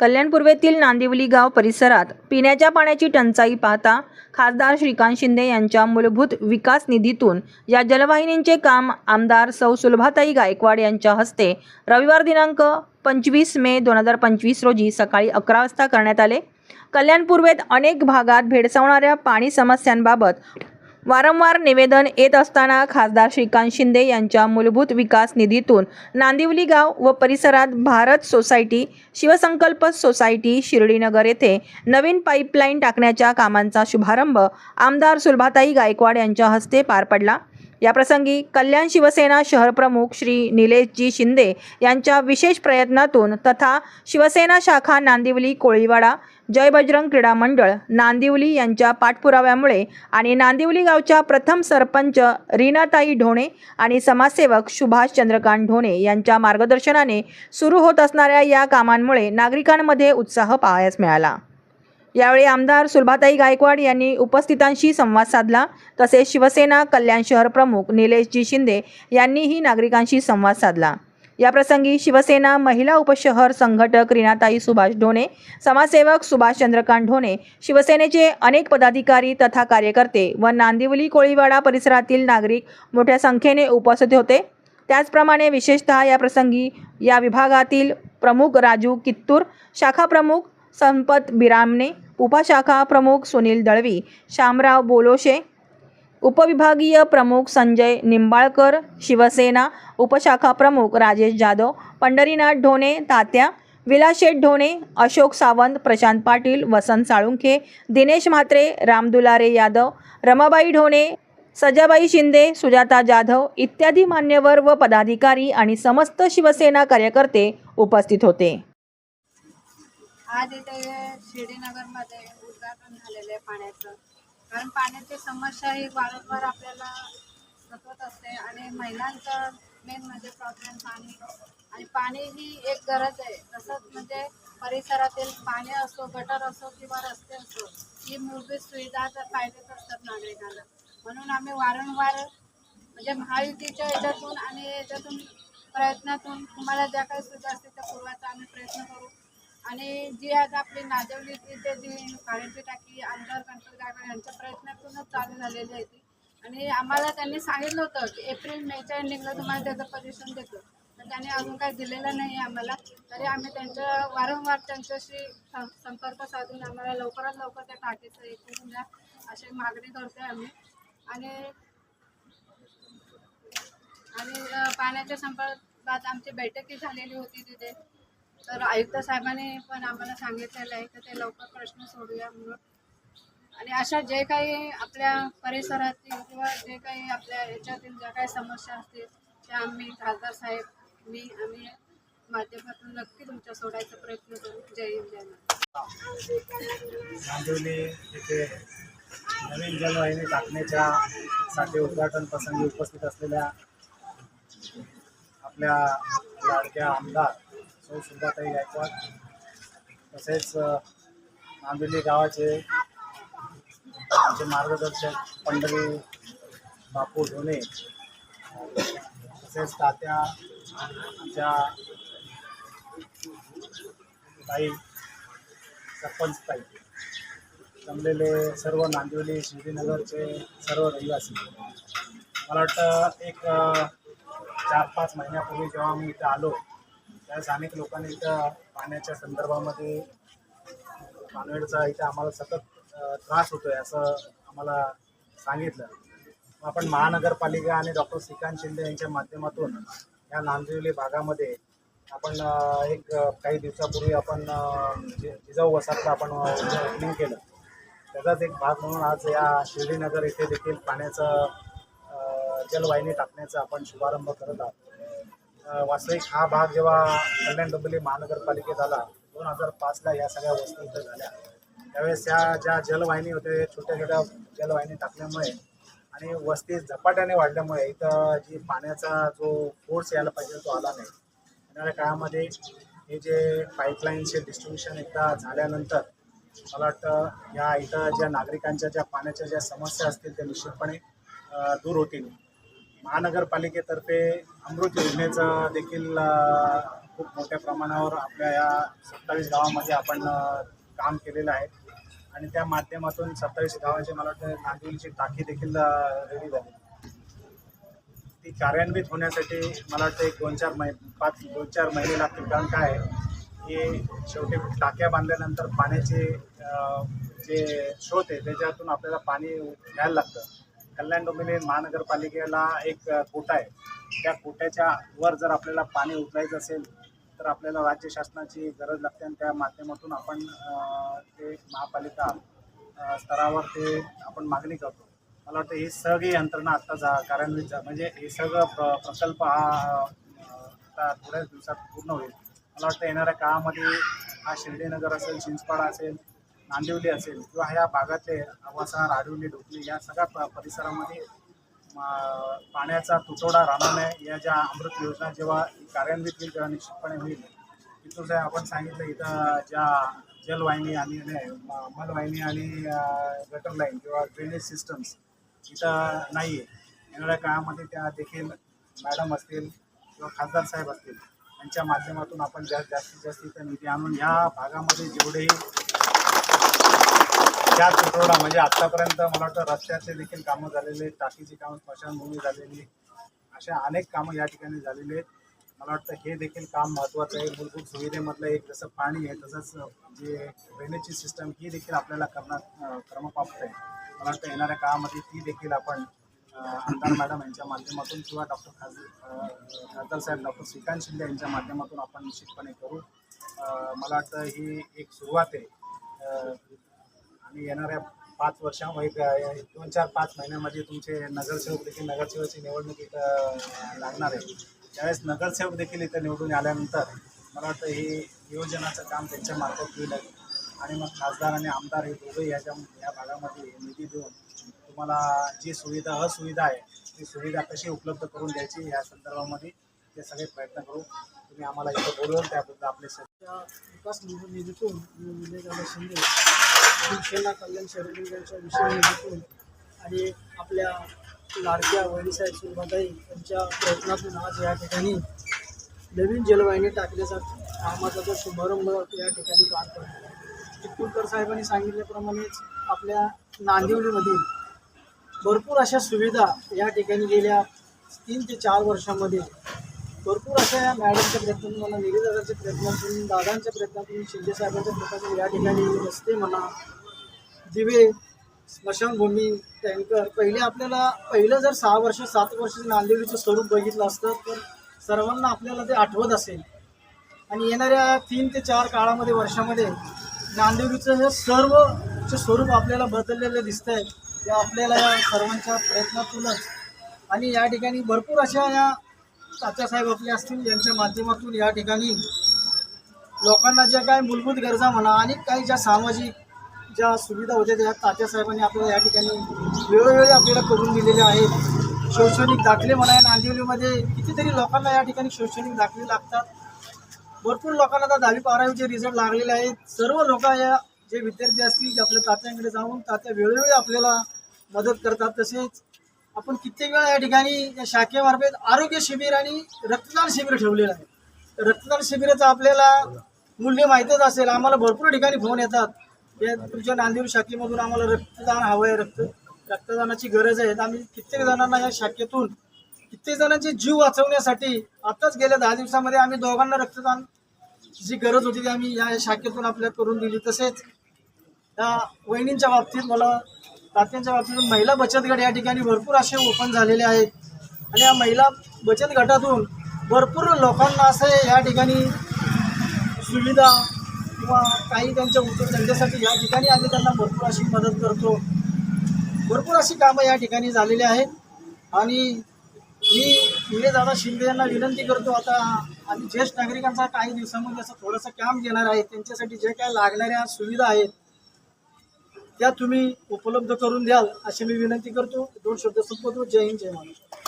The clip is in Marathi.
कल्याण पूर्वेतील नांदिवली गाव परिसरात पिण्याच्या पाण्याची टंचाई पाहता खासदार श्रीकांत शिंदे यांच्या मूलभूत विकास निधीतून या जलवाहिनींचे काम आमदार सौ सुलभाताई गायकवाड यांच्या हस्ते रविवार दिनांक पंचवीस मे दोन हजार पंचवीस रोजी सकाळी अकरा वाजता करण्यात आले. कल्याण पूर्वेत अनेक भागात भेडसावणाऱ्या पाणी समस्यांबाबत वारंवार निवेदन येत असताना खासदार श्रीकांत शिंदे यांच्या मूलभूत विकास निधीतून नांदिवली गाव व परिसरात भारत सोसायटी शिवसंकल्प सोसायटी शिर्डीनगर येथे नवीन पाईपलाईन टाकण्याच्या कामांचा शुभारंभ आमदार सुलभाताई गायकवाड यांच्या हस्ते पार पडला. याप्रसंगी कल्याण शिवसेना शहर प्रमुख श्री निलेशजी शिंदे यांच्या विशेष प्रयत्नातून तथा शिवसेना शाखा नांदिवली कोळीवाडा जय बजरंग क्रीडा मंडळ नांदिवली यांच्या पाठपुराव्यामुळे आणि नांदिवली गावच्या प्रथम सरपंच रीनाताई ढोणे आणि समाजसेवक सुभाष चंद्रकांत ढोणे यांच्या मार्गदर्शनाने सुरू होत असणाऱ्या या कामांमुळे नागरिकांमध्ये उत्साह पाहायस मिळाला. यावेळी आमदार सुलभाताई गायकवाड यांनी उपस्थितांशी संवाद साधला. तसेच शिवसेना कल्याण शहर प्रमुख निलेशजी शिंदे यांनीही नागरिकांशी संवाद साधला. याप्रसंगी शिवसेना महिला उपशहर संघटक रीनाताई सुभाष ढोणे समाजसेवक सुभाष चंद्रकांत ढोणे शिवसेनेचे अनेक पदाधिकारी तथा कार्यकर्ते व नांदिवली कोळीवाडा परिसरातील नागरिक मोठ्या संख्येने उपस्थित होते. त्याचप्रमाणे विशेषतः या प्रसंगी या विभागातील प्रमुख राजू कित्तूर शाखा प्रमुख संपत बिरामणे उपशाखा प्रमुख सुनील दळवी शामराव बोलोशे उपविभागीय प्रमुख संजय निंबाळकर शिवसेना उपशाखा प्रमुख राजेश जाधव पंढरीनाथ ढोणे तात्या विलाशेठ ढोणे अशोक सावंत प्रशांत पाटील वसंत साळुंखे दिनेश म्हात्रे रामदुलारे यादव रमाबाई ढोणे सजाबाई शिंदे सुजाता जाधव इत्यादी मान्यवर व पदाधिकारी आणि समस्त शिवसेना कार्यकर्ते उपस्थित होते. आज इथे शिर्डीनगरमध्ये उद्घाटन झालेलं आहे पाण्याचं. कारण पाण्याची समस्या ही वारंवार आपल्याला सतत असते आणि महिलांचं मेन म्हणजे प्रॉब्लेम पाणी. आणि पाणी ही एक गरज आहे. तसंच म्हणजे परिसरातील पाणी असो गटर असो किंवा रस्ते असो ही मूलभूत सुविधा तर पाहिजेच असतात नागरिकांना. म्हणून आम्ही वारंवार म्हणजे महायुतीच्या याच्यातून आणि याच्यातून प्रयत्नातून तुम्हाला ज्या काही सुविधा असतील त्या पुरवायचा आम्ही प्रयत्न करू. आणि जी आज आपली नाजवलीची ते जी पाण्याची टाकी आमदार कंट्रोल गायकवाड यांच्या प्रयत्नातूनच चालू झालेली आहे ती. आणि आम्हाला त्यांनी सांगितलं होतं की एप्रिल मेच्या एंडिंगला तुम्हाला त्याचं पोझिशन देतो. तर त्यांनी अजून काही दिलेलं नाही आम्हाला. तरी आम्ही त्यांच्या वारंवार त्यांच्याशी सं- संपर्क साधून आम्हाला लवकरात लवकर त्या टाकीचं एक करून द्या अशी मागणी करतोय आम्ही. आणि आणि पाण्याच्या संपर्कात आमची बैठकी झालेली होती तिथे. तर आयुक्त साहेबांनी पण आम्हाला सांगितलेलं आहे की ते लवकर प्रश्न सोडूया म्हणून. आणि अशा जे काही आपल्या परिसरातील किंवा जे काही आपल्या याच्यातील ज्या काही समस्या असतील त्या आम्ही खासदार साहेब मी आम्ही माध्यमातून नक्की तुमच्या सोडायचा प्रयत्न करू. जय हिंद जय नांदिवली येथे नवीन जलवाहिनी टाकण्याच्या साठी उद्घाटन प्रसंगी उपस्थित असलेल्या आपल्या लाडक्या आमदार सौ काही गायकवाड तसेच नांदिवली गावाचे आमचे मार्गदर्शक पंढरी बापू ढोणे तसेच तात्या आमच्या ताई सरपंच ताई जमलेले सर्व नांदिवली शिर्डीनगरचे सर्व रहिवासी. मला वाटतं एक चार पाच महिन्यापूर्वी जेव्हा मी इथं आलो त्या स्थानिक लोकांनी इथं पाण्याच्या संदर्भामध्ये पानवेडचा इथं आम्हाला सतत त्रास होतो आहे असं आम्हाला सांगितलं. मग आपण महानगरपालिका आणि डॉक्टर श्रीकांत शिंदे यांच्या माध्यमातून या नांदिवली भागामध्ये आपण एक काही दिवसापूर्वी आपण जिजाऊ वसाहतला आपण ओपनिंग केलं. त्याचाच एक भाग म्हणून आज या शिर्डीनगर येथे देखील पाण्याचं जलवाहिनी टाकण्याचा आपण शुभारंभ करत आहोत. वास्तविक हा भाग जेव्हा कल्याण डोंबिवली महानगरपालिकेत आला दोन हजार पाचला या सगळ्या वस्तू इथं झाल्या. त्यावेळेस त्या ज्या जलवाहिनी होते छोट्या छोट्या जलवाहिनी टाकल्यामुळे आणि वस्ती झपाट्याने वाढल्यामुळे इथं जी पाण्याचा जो फोर्स यायला पाहिजे तो आला नाही. येणाऱ्या काळामध्ये हे जे पाईपलाईनचे डिस्ट्रीब्युशन एकदा झाल्यानंतर मला वाटतं या इथं ज्या नागरिकांच्या ज्या पाण्याच्या ज्या समस्या असतील त्या निश्चितपणे दूर होतील. महानगरपालिकेतर्फे अमृत योजनेचं देखील खूप मोठ्या प्रमाणावर आपल्या या सत्तावीस गावामध्ये आपण काम केलेलं आहे. आणि त्या माध्यमातून सत्तावीस गावाचे मला वाटतं नांदिवलीची टाकी देखील रेडी झाली. ती कार्यान्वित होण्यासाठी मला वाटतं एक दोन चार मै पाच दोन चार महिने लागतील. कारण काय आहे की शेवटी टाक्या बांधल्यानंतर पाण्याचे जे स्रोत आहे त्याच्यातून आपल्याला पाणी घ्यायला लागतं. कल्याण डोंबिवली महानगरपालिकेला एक कोटा आहे. त्या कोट्याच्या वर जर आपल्याला पाणी उचलायचं असेल तर आपल्याला राज्य शासनाची गरज लागते आणि त्या माध्यमातून आपण ते महापालिका स्तरावर ते आपण मागणी करतो. मला वाटतं ही सगळी यंत्रणा आत्ता जा कार्यान्वित जा म्हणजे हे सगळं प्र प्रकल्प हा आता थोड्याच दिवसात पूर्ण होईल. मला वाटतं येणाऱ्या काळामध्ये हा शिर्डीनगर असेल चिंचपाडा असेल नांदिवली असेल किंवा ह्या भागातले अवासा राडिवली डोकली या सगळ्या प परिसरामध्ये पाण्याचा तुटवडा राहणार नाही. या ज्या अमृत योजना जेव्हा कार्यान्वित होईल तेव्हा निश्चितपणे होईल. तिथून आपण सांगितलं इथं ज्या जलवाहिनी आणि मलवाहिनी आणि गटर लाईन किंवा ड्रेनेज सिस्टम्स इथं नाही आहे येणाऱ्या काळामध्ये त्या देखील मॅडम असतील किंवा खासदार साहेब असतील यांच्या माध्यमातून आपण जास्त जास्तीत जास्त इथं निधी आणून ह्या भागामध्ये जेवढेही त्या तुटवडा म्हणजे आत्तापर्यंत मला वाटतं रस्त्याचे देखील कामं झालेले आहेत टाकीची कामं स्मशानभूमी झालेली अशा अनेक कामं या ठिकाणी झालेली आहेत. मला वाटतं हे देखील काम महत्त्वाचं आहे. मूलभूत सुविधेमधलं एक जसं पाणी आहे तसंच जे ड्रेनेजची सिस्टम ही देखील आपल्याला करणार क्रमप्राप्त आहे. मला वाटतं येणाऱ्या काळामध्ये ती देखील आपण आमदार मॅडम यांच्या माध्यमातून किंवा डॉक्टर खासदार खासदार साहेब डॉक्टर श्रीकांत शिंदे यांच्या माध्यमातून आपण निश्चितपणे करू. मला वाटतं ही एक सुरुवात आहे. आणि येणाऱ्या पाच वर्षा दोन चार पाच महिन्यामध्ये तुमचे नगरसेवक देखील नगरसेवकाची निवडणूक इथं लागणार आहे. त्यावेळेस नगरसेवक देखील इथं निवडून आल्यानंतर मला वाटतं हे नियोजनाचं काम त्यांच्या मार्फत होईल. आणि मग खासदार आणि आमदार हे दोघे याच्या या भागामध्ये निधी देऊन तुम्हाला जी सुविधा असुविधा आहे ती सुविधा कशी उपलब्ध करून द्यायची या संदर्भामध्ये ते सगळे प्रयत्न करू. तुम्ही आम्हाला इथं बोलवून त्याबद्दल आपले सर विकास निधीतून शिंदे शिवसेना कल्याण शहरी यांच्या विषय निधीतून आणि आपल्या लाडक्या वहिनीसाहेब सुरभाताई यांच्या प्रयत्नातून आज या ठिकाणी नवीन जलवाहिनी टाकण्याचा कामाचा जो शुभारंभ या ठिकाणी पार पडला. चिपळूणकर साहेबांनी सांगितल्याप्रमाणेच आपल्या नांदिवलीमधील भरपूर अशा सुविधा या ठिकाणी गेल्या तीन ते चार वर्षामध्ये. भरपूर अशा या मॅडमच्या प्रयत्नातून मला निवेदाच्या प्रयत्नातून दादांच्या प्रयत्नातून शिंदे साहेबांच्या प्रयत्नातून या ठिकाणी रस्ते म्हणा दिवे स्मशानभूमी टँकर. पहिले आपल्याला पहिलं जर सहा वर्ष सात वर्ष नांदेडीचं स्वरूप बघितलं असतं तर सर्वांना आपल्याला ते आठवत असेल. आणि येणाऱ्या तीन ते चार काळामध्ये वर्षामध्ये नांदेडीचं हे सर्वचं स्वरूप आपल्याला बदललेलं दिसत आहे ते आपल्याला या सर्वांच्या प्रयत्नातूनच. आणि या ठिकाणी भरपूर अशा या तात्यासाहेब आपले असतील यांच्या माध्यमातून या ठिकाणी लोकांना ज्या काय मूलभूत गरजा म्हणा आणि काही ज्या सामाजिक ज्या सुविधा होत्या त्या तात्यासाहेबांनी आपल्याला या ठिकाणी वेळोवेळी आपल्याला करून दिलेल्या आहेत. शैक्षणिक दाखले म्हणा या नांदिवलीमध्ये कितीतरी लोकांना या ठिकाणी शैक्षणिक दाखले लागतात. भरपूर लोकांना आता दहावी बारावीचे रिझल्ट लागलेले आहेत. सर्व लोक या जे विद्यार्थी असतील ते आपल्या तात्यांकडे जाऊन तात्या वेळोवेळी आपल्याला मदत करतात. तसेच आपण कित्येक वेळा या ठिकाणी या शाखेमार्फत आरोग्य शिबिर आणि रक्तदान शिबिर ठेवलेलं आहे. रक्तदान शिबिराचं आपल्याला मूल्य माहीतच असेल. आम्हाला भरपूर ठिकाणी फोन येतात. या तुमच्या नांदेड शाखेमधून आम्हाला रक्तदान हवं आहे रक्त रक्तदानाची गरज आहे. आम्ही कित्येक जणांना या शाखेतून कित्येक जणांचे जीव वाचवण्यासाठी आताच गेल्या दहा दिवसामध्ये आम्ही दोघांना रक्तदान जी गरज होती ती आम्ही या शाखेतून आपल्या करून दिली. तसेच या वहिनींच्या बाबतीत मला तात्यांच्या बाबतीत महिला बचत गट या ठिकाणी भरपूर असे ओपन झालेले आहेत. आणि या महिला बचत गटातून भरपूर लोकांना असे या ठिकाणी सुविधा किंवा काही त्यांच्या उद्योगधंद्यासाठी या ठिकाणी आम्ही त्यांना भरपूर अशी मदत करतो. भरपूर अशी कामं या ठिकाणी झालेली आहेत. आणि मी दादा शिंदे यांना विनंती करतो आता आम्ही ज्येष्ठ नागरिकांचा काही दिवसामध्ये असं थोडंसं काम घेणार आहे. त्यांच्यासाठी जे काय लागणाऱ्या सुविधा आहेत त्या तुम्ही उपलब्ध करून द्याल अशी मी विनंती करतो. दोन शब्द संपवतो. जय हिंद जय महाराष्ट्र.